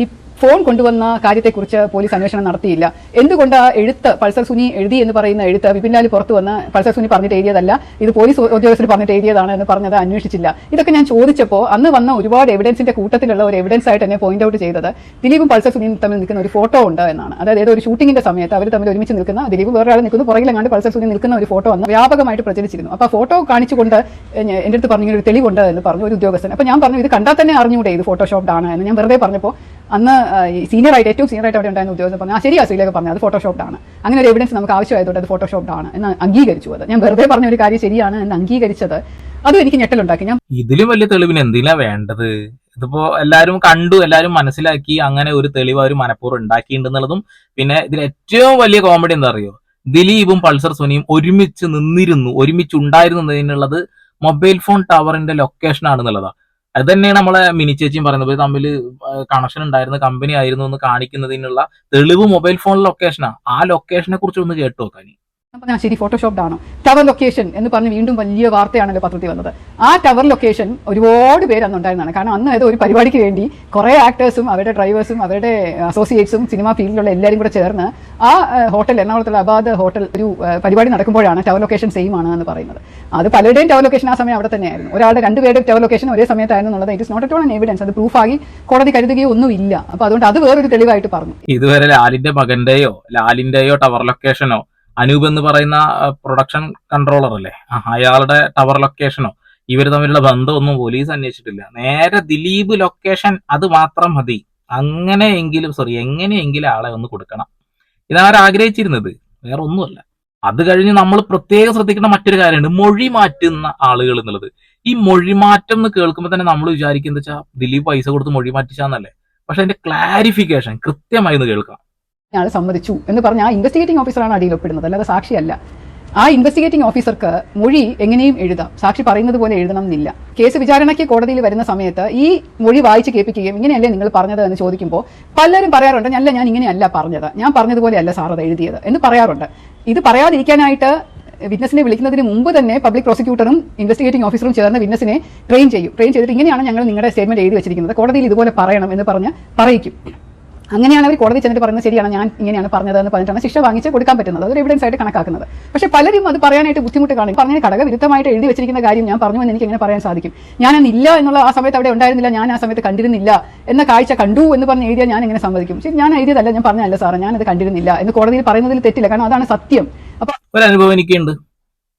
ഈ ഫോൺ കൊണ്ടുവന്ന കാര്യത്തെക്കുറിച്ച് പോലീസ് അന്വേഷണം നടത്തിയില്ല. എന്തുകൊണ്ട് എഴുത്ത് പൾസർ സുനി എഴുതി എന്ന് പറയുന്ന എഴുത്ത് വിപിൻലാൽ പുറത്തു വന്ന് പൾസർ സുനി പറഞ്ഞിട്ട് എഴുതിയതല്ല ഇത് പോലീസ് ഉദ്യോഗസ്ഥർ പറഞ്ഞിട്ട് എഴുതിയതാണ് എന്ന് പറഞ്ഞത് അന്വേഷിച്ചില്ല. ഇതൊക്കെ ഞാൻ ചോദിച്ചപ്പോൾ അന്ന് വന്ന ഒരുപാട് എവിഡൻസിന്റെ കൂട്ടത്തിലുള്ള ഒരു എവിഡൻസ് ആയിട്ട് എന്നെ പോയിന്റ് ഔട്ട് ചെയ്തത് ദിലീപും പൾസർ സുനിയും തമ്മിൽ നിൽക്കുന്ന ഒരു ഫോട്ടോ ഉണ്ട് എന്നാണ്. അതായത് ഏതൊരു ഷൂട്ടിംഗിന്റെ സമയത്ത് അവർ തമ്മിൽ ഒരുമിച്ച് നിൽക്കുന്ന ദിലീപ് വേറെ ആൾ നിൽക്കുന്നു പുറകിലെങ്ങാണ്ട് പൾസർ സുനി നിൽക്കുന്ന ഒരു ഫോട്ടോ വന്ന് വ്യാപകമായിട്ട് പ്രചരിച്ചിരുന്നു. അപ്പോൾ ഫോട്ടോ കാണിച്ചുകൊണ്ട് എന്റെ അടുത്ത് പറഞ്ഞു ഒരു തെളിവുണ്ട് എന്ന് പറഞ്ഞു ഒരു ഉദ്യോഗസ്ഥൻ. അപ്പോൾ ഞാൻ പറഞ്ഞു ഇത് കണ്ടാൽ തന്നെ അറിഞ്ഞുകൂടെ ഇത് ഫോട്ടോഷോപ്ഡ് ആണ് എന്ന് ഞാൻ വെറുതെ പറഞ്ഞപ്പോൾ അന്ന് സീനിയർ ആയിട്ട് ഏറ്റവും സീനിയർ ആയിട്ട് അവിടെ ഉണ്ടായിരുന്ന ഉദ്യോഗസ്ഥൻ പറഞ്ഞു ആ ശരി അസീലൊക്കെ പറഞ്ഞു അത് ഫോട്ടോഷോപ്ഡ് ആണ് അങ്ങനെ ഒരു എവിഡൻസ് നമുക്ക് ആവശ്യമായതുകൊണ്ട് അത് ഫോട്ടോഷോപ്ഡ് ആണ് എന്ന് അംഗീകരിച്ചു അത്. ഞാൻ വെറുതെ പറഞ്ഞ ഒരു കാര്യം ശരിയാണ് എന്ന് അംഗീകരിച്ചത്. അത് എനിക്ക് ഞെട്ടലുണ്ടാക്കി. ഞാൻ ഇതിലും വലിയ തെളിവിന് എന്തിനാ വേണ്ടത്? ഇതിപ്പോ എല്ലാവരും കണ്ടു എല്ലാവരും മനസ്സിലാക്കി അങ്ങനെ ഒരു തെളിവ് അവർ മനഃപൂർവം ഉണ്ടാക്കിയിട്ടുണ്ടെന്നുള്ളതും പിന്നെ ഇതിൽ ഏറ്റവും വലിയ കോമഡി എന്താ അറിയോ? ദിലീപും പൾസർ സുനിയും ഒരുമിച്ച് നിന്നിരുന്നു ഒരുമിച്ച് ഉണ്ടായിരുന്നതിനുള്ളത് മൊബൈൽ ഫോൺ ടവറിന്റെ ലൊക്കേഷൻ ആണെന്നുള്ളതാ. അത് തന്നെയാണ് നമ്മളെ മിനി ചേച്ചിയും പറയുന്നത്. തമ്മിൽ കണക്ഷൻ ഉണ്ടായിരുന്ന കമ്പനി ആയിരുന്നു എന്ന് കാണിക്കുന്നതിനുള്ള തെളിവ് മൊബൈൽ ഫോൺ ലൊക്കേഷനാണ് ആ. ലൊക്കേഷനെ കുറിച്ച് ഒന്ന് കേട്ടു നോക്കാൻ ഞാൻ പറഞ്ഞു, "ആ, ശരി ഫോട്ടോഷോപ്ഡ് ആണോ. ടവർ ലൊക്കേഷൻ എന്ന് പറഞ്ഞ് വീണ്ടും വലിയ വാർത്തയാണല്ലോ പത്രത്തിൽ വന്നത്. ആ ടവർ ലൊക്കേഷൻ ഒരുപാട് പേര് അന്നുണ്ടായിരുന്നതാണ് കാരണം അന്ന് ഏതോ ഒരു പരിപാടിക്ക് വേണ്ടി കുറെ ആക്ടേഴ്സും അവരുടെ ഡ്രൈവേഴ്സും അവരുടെ അസോസിയേറ്റ്സും സിനിമാ ഫീൽഡിലുള്ള എല്ലാവരും കൂടെ ചേർന്ന് ആ ഹോട്ടൽ എറണാകുളത്തുള്ള അബാദ് ഹോട്ടൽ ഒരു പരിപാടി നടക്കുമ്പോഴാണ് ടവർ ലൊക്കേഷൻ സെയിം ആണ് എന്ന് പറയുന്നത്. അത് പലരുടെയും ടവർ ലൊക്കേഷൻ ആ സമയം അവിടെ തന്നെയായിരുന്നു. ഒരാളുടെ രണ്ടുപേരുടെ ടവർ ലൊക്കേഷൻ ഒരേ സമയത്തായിരുന്നു എന്നുള്ളത് it is not at on evidence അത് പ്രൂഫ് പ്രൂഫായി കോടതി കരുതുകയോ ഒന്നുമില്ല അപ്പൊ അതുകൊണ്ട് അത് വേറൊരു തെളിവായിട്ട് പറഞ്ഞു. ഇതുവരെ ലാലിന്റെ മകന്റെയോ ലാലിന്റെയോ ടവർ ലൊക്കേഷനോ അനൂപ് എന്ന് പറയുന്ന പ്രൊഡക്ഷൻ കൺട്രോളർ അല്ലേ? അയാളുടെ ടവർ ലൊക്കേഷനോ ഇവർ തമ്മിലുള്ള ബന്ധമൊന്നും പോലീസ് അന്വേഷിച്ചിട്ടില്ല. നേരെ ദിലീപ് ലൊക്കേഷൻ അത് മാത്രം മതി. അങ്ങനെയെങ്കിലും സോറി എങ്ങനെയെങ്കിലും ആളെ ഒന്ന് കൊടുക്കണം. ഇതാണ് ആഗ്രഹിച്ചിരുന്നത്? വേറെ ഒന്നുമല്ല. അത് കഴിഞ്ഞ് നമ്മൾ പ്രത്യേകം ശ്രദ്ധിക്കേണ്ട മറ്റൊരു കാര്യമുണ്ട്. മൊഴി മാറ്റുന്ന ആളുകൾ എന്നുള്ളത്. ഈ മൊഴി മാറ്റം എന്ന് കേൾക്കുമ്പോൾ തന്നെ നമ്മൾ വിചാരിക്കുന്നത് വെച്ചാൽ ദിലീപ് പൈസ കൊടുത്ത് മൊഴി മാറ്റിച്ചാന്നല്ലേ? പക്ഷെ അതിന്റെ ക്ലാരിഫിക്കേഷൻ കൃത്യമായി ഒന്ന് കേൾക്കാം. അയാൾ സമ്മതിച്ചു എന്ന് പറഞ്ഞ ആ ഇൻവെസ്റ്റിഗേറ്റിംഗ് ഓഫീസറാണ് അടിയിൽ ഒപ്പിടുന്നത്. അല്ലാതെ സാക്ഷിയല്ല. ആ ഇൻവെസ്റ്റിഗേറ്റിംഗ് ഓഫീസർക്ക് മൊഴി എങ്ങനെയും എഴുതാം. സാക്ഷി പറയുന്നത് പോലെ എഴുതണം എന്നില്ല. കേസ് വിചാരണയ്ക്ക് കോടതിയിൽ വരുന്ന സമയത്ത് ഈ മൊഴി വായിച്ച് കേൾപ്പിക്കുകയും ഇങ്ങനെയല്ലേ നിങ്ങൾ പറഞ്ഞത് എന്ന് ചോദിക്കുമ്പോൾ പലരും പറയാറുണ്ട് അല്ല ഞാൻ ഇങ്ങനെയല്ല പറഞ്ഞത്. ഞാൻ പറഞ്ഞതുപോലെയല്ല സാർ അത് എഴുതിയത് എന്ന് പറയാറുണ്ട്. ഇത് പറയാതിരിക്കാനായിട്ട് വിറ്റ്നസിനെ വിളിക്കുന്നതിന് മുമ്പ് തന്നെ പബ്ലിക് പ്രോസിക്യൂട്ടറും ഇൻവെസ്റ്റിഗേറ്റിംഗ് ഓഫീസറും ചേർന്ന് വിറ്റ്നസിനെ ട്രെയിൻ ചെയ്യും. ട്രെയിൻ ചെയ്തിട്ട് ഇങ്ങനെയാണ് ഞങ്ങൾ നിങ്ങളുടെ സ്റ്റേറ്റ്മെന്റ് എഴുതി വെച്ചിരിക്കുന്നത്. കോടതിയിൽ ഇതുപോലെ പറയണം എന്ന് പറഞ്ഞ് പറയിക്കും. അങ്ങനെയാണ് അവർ കോടതി ചെന്നിട്ട് പറയുന്നത് ശരിയാണ് ഞാൻ ഇങ്ങനെയാണ് പറഞ്ഞത് എന്ന് പറഞ്ഞിട്ടാണ് ശിക്ഷ വാങ്ങിച്ച് കൊടുക്കാൻ പറ്റുന്നത്. അതൊരു എവിഡൻസ് ആയിട്ട് കണക്കാക്കുന്നത്. പക്ഷേ പലരും അത് പറയാനായിട്ട് ബുദ്ധിമുട്ട് കാണും. പറഞ്ഞ ഘടകവിരുദ്ധമായിട്ട് എഴുതി വെച്ചിരിക്കുന്ന കാര്യം ഞാൻ പറഞ്ഞു എന്ന് എനിക്ക് എങ്ങനെ പറയാൻ സാധിക്കും. ഞാൻ ഇല്ല എന്നുള്ള ആ സമയത്ത് അവിടെ ഉണ്ടായിരുന്നില്ല ഞാൻ ആ സമയത്ത് കണ്ടിരുന്നില്ല എന്ന കാഴ്ച കണ്ടു എന്ന് പറഞ്ഞ് എഴുതിയാൽ ഞാൻ എങ്ങനെ സമ്മതിക്കും. ശരി ഞാൻ എഴുതിയതല്ല ഞാൻ പറഞ്ഞല്ല സാറേ ഞാൻ അത് കണ്ടിരുന്നില്ല എന്ന് കോടതിയിൽ പറയുന്നതിൽ തെറ്റില്ല. കാരണം അതാണ് സത്യം. അപ്പൊ ഒരു അനുഭവം എനിക്കുണ്ട്.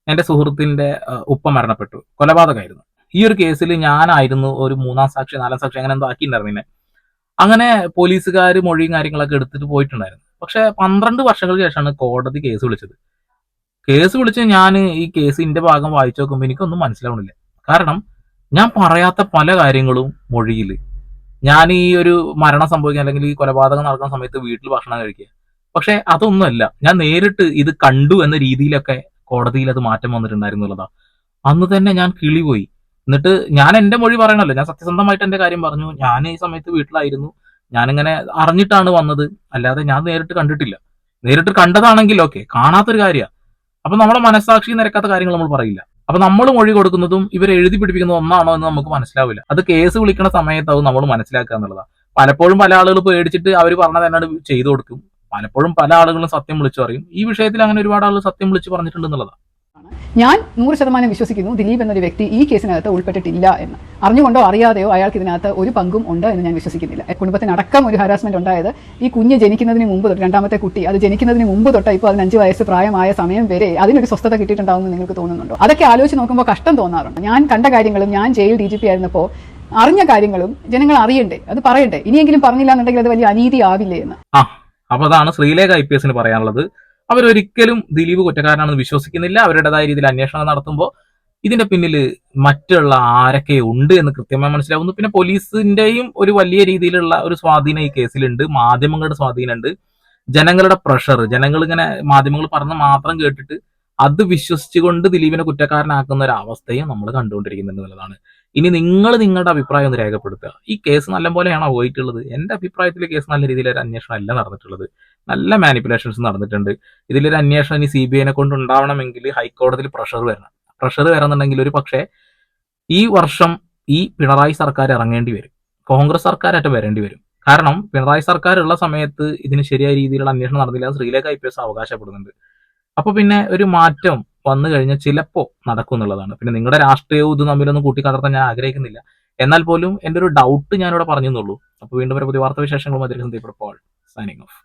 എന്റെ സുഹൃത്തിന്റെ ഉപ്പ മരണപ്പെട്ടു. കൊലപാതകമായിരുന്നു. ഈ ഒരു കേസിൽ ഞാനായിരുന്നു ഒരു മൂന്നാം സാക്ഷി നാലാം സാക്ഷി അങ്ങനെ എന്തോ ആക്കിയിട്ടുണ്ടായിരുന്നില്ല അങ്ങനെ പോലീസുകാർ മൊഴിയും കാര്യങ്ങളൊക്കെ എടുത്തിട്ട് പോയിട്ടുണ്ടായിരുന്നു. പക്ഷെ പന്ത്രണ്ട് വർഷങ്ങൾക്ക് ശേഷമാണ് കോടതി കേസ് വിളിച്ചത്. കേസ് വിളിച്ച് ഞാൻ ഈ കേസിന്റെ ഭാഗം വായിച്ചു നോക്കുമ്പോൾ എനിക്കൊന്നും മനസ്സിലാവണില്ല. കാരണം ഞാൻ പറയാത്ത പല കാര്യങ്ങളും മൊഴിയിൽ ഞാൻ ഈ ഒരു മരണം സംഭവിക്കുക അല്ലെങ്കിൽ ഈ കൊലപാതകം നടക്കുന്ന സമയത്ത് വീട്ടിൽ ഭക്ഷണം കഴിക്കുക. പക്ഷെ അതൊന്നുമല്ല. ഞാൻ നേരിട്ട് ഇത് കണ്ടു എന്ന രീതിയിലൊക്കെ കോടതിയിൽ അത് മാറ്റം വന്നിട്ടുണ്ടായിരുന്നുള്ളതാണ് അന്ന് തന്നെ ഞാൻ കിളിപോയി. എന്നിട്ട് ഞാൻ എന്റെ മൊഴി പറയണല്ലോ. ഞാൻ സത്യസന്ധമായിട്ട് എന്റെ കാര്യം പറഞ്ഞു. ഞാൻ ഈ സമയത്ത് വീട്ടിലായിരുന്നു. ഞാനിങ്ങനെ അറിഞ്ഞിട്ടാണ് വന്നത്. അല്ലാതെ ഞാൻ നേരിട്ട് കണ്ടിട്ടില്ല. നേരിട്ട് കണ്ടതാണെങ്കിൽ ഓക്കെ കാണാത്തൊരു കാര്യമാണ് അപ്പൊ നമ്മുടെ മനസ്സാക്ഷി നിരക്കാത്ത കാര്യങ്ങൾ നമ്മൾ പറയില്ല. അപ്പൊ നമ്മൾ മൊഴി കൊടുക്കുന്നതും ഇവർ എഴുതി പിടിപ്പിക്കുന്നതും ഒന്നാണോ എന്ന് നമുക്ക് മനസ്സിലാവില്ല. അത് കേസ് വിളിക്കുന്ന സമയത്താവും നമ്മൾ മനസ്സിലാക്കുക എന്നുള്ളതാണ് പലപ്പോഴും പല ആളുകൾ പേടിച്ചിട്ട് അവർ പറഞ്ഞത് എന്നോട് ചെയ്തു കൊടുക്കും. പലപ്പോഴും പല ആളുകളും സത്യം വിളിച്ചു പറയും. ഈ വിഷയത്തിൽ അങ്ങനെ ഒരുപാട് ആളുകൾ സത്യം വിളിച്ച് പറഞ്ഞിട്ടുണ്ട് എന്നുള്ളതാണ് ഞാൻ നൂറ് ശതമാനം വിശ്വസിക്കുന്നു ദിലീപ് എന്നൊരു വ്യക്തി ഈ കേസിനകത്ത് ഉൾപ്പെട്ടിട്ടില്ല എന്ന്. അറിഞ്ഞുകൊണ്ടോ അറിയാതെയോ അയാൾക്ക് ഇതിനകത്ത് ഒരു പങ്കും ഉണ്ട് എന്ന് ഞാൻ വിശ്വസിക്കുന്നില്ല. കുടുംബത്തിനടക്കം ഒരു ഹരാസ്മെന്റ് ഉണ്ടായത് ഈ കുഞ്ഞ് ജനിക്കുന്നതിന് മുമ്പ് തൊട്ട് രണ്ടാമത്തെ കുട്ടി അത് ജനിക്കുന്നതിന് മുമ്പ് തൊട്ട് ഇപ്പോൾ അതിന് അഞ്ച് വയസ്സ് പ്രായമായ സമയം വരെ അതിനൊരു സ്വസ്ഥത കിട്ടിയിട്ടുണ്ടാവുമെന്ന് നിങ്ങൾക്ക് തോന്നുന്നുണ്ടോ? അതൊക്കെ ആലോചിച്ച് നോക്കുമ്പോൾ കഷ്ടം തോന്നാറുണ്ട്. ഞാൻ കണ്ട കാര്യങ്ങളും ഞാൻ ജയിൽ ഡി ജി പി ആയിരുന്നപ്പോൾ അറിഞ്ഞ കാര്യങ്ങളും ജനങ്ങൾ അറിയണ്ടേ? അത് പറയണ്ടേ? ഇനിയെങ്കിലും പറഞ്ഞില്ല എന്നുണ്ടെങ്കിൽ അത് വലിയ അനീതി ആവില്ലേ എന്ന്. അപ്പൊ അതാണ് ശ്രീലേഖ ഐ പി എസിന് പറയാനുള്ളത്. അവരൊരിക്കലും ദിലീപ് കുറ്റക്കാരനാണെന്ന് വിശ്വസിക്കുന്നില്ല. അവരുടേതായ രീതിയിൽ അന്വേഷണം നടത്തുമ്പോൾ ഇതിന്റെ പിന്നിൽ മറ്റുള്ള ആരൊക്കെ ഉണ്ട് എന്ന് കൃത്യമായി മനസ്സിലാവുന്നു. പിന്നെ പോലീസിന്റെയും ഒരു വലിയ രീതിയിലുള്ള ഒരു സ്വാധീനം ഈ കേസിലുണ്ട്. മാധ്യമങ്ങളുടെ സ്വാധീനമുണ്ട്. ജനങ്ങളുടെ പ്രഷർ ജനങ്ങൾ ഇങ്ങനെ മാധ്യമങ്ങൾ പറഞ്ഞ് മാത്രം കേട്ടിട്ട് അത് വിശ്വസിച്ചുകൊണ്ട് ദിലീപിനെ കുറ്റക്കാരനാക്കുന്ന ഒരു അവസ്ഥയും നമ്മൾ കണ്ടുകൊണ്ടിരിക്കുന്നുണ്ട് എന്നുള്ളതാണ്. ഇനി നിങ്ങൾ നിങ്ങളുടെ അഭിപ്രായം ഒന്ന് രേഖപ്പെടുത്തുക. ഈ കേസ് നല്ല പോലെയാണോ പോയിട്ടുള്ളത്? എന്റെ അഭിപ്രായത്തിൽ കേസ് നല്ല രീതിയിൽ ഒരു അന്വേഷണം അല്ല നടന്നിട്ടുള്ളത്. നല്ല മാനിപ്പുലേഷൻസ് നടന്നിട്ടുണ്ട്. ഇതിലൊരു അന്വേഷണം ഇനി സി ബി ഐനെ കൊണ്ട് ഉണ്ടാവണമെങ്കിൽ ഹൈക്കോടതിയിൽ പ്രഷർ വരണം. പ്രഷർ വരണമെന്നുണ്ടെങ്കിൽ ഒരു പക്ഷേ ഈ വർഷം ഈ പിണറായി സർക്കാർ ഇറങ്ങേണ്ടി വരും. കോൺഗ്രസ് സർക്കാരായിട്ട് വരേണ്ടി വരും. കാരണം പിണറായി സർക്കാർ ഉള്ള സമയത്ത് ഇതിന് ശരിയായ രീതിയിലുള്ള അന്വേഷണം നടന്നില്ല. ശ്രീലേഖ ഐ പി എസ് അവകാശപ്പെടുന്നുണ്ട്. അപ്പൊ പിന്നെ ഒരു മാറ്റം വന്നു കഴിഞ്ഞാൽ ചിലപ്പോൾ നടക്കും എന്നുള്ളതാണ്. പിന്നെ നിങ്ങളുടെ രാഷ്ട്രീയവും ഇത് തമ്മിലൊന്നും കൂട്ടിക്കലർത്താൻ ഞാൻ ആഗ്രഹിക്കുന്നില്ല. എന്നാൽ പോലും എന്റെ ഒരു ഡൗട്ട് ഞാനിവിടെ പറഞ്ഞു എന്നുള്ളൂ അപ്പൊ വീണ്ടും ഒരു പുതിയ വാർത്താ വിശേഷങ്ങളുമായി സന്ദീപ് പോൾ സൈനിങ് ഓഫ്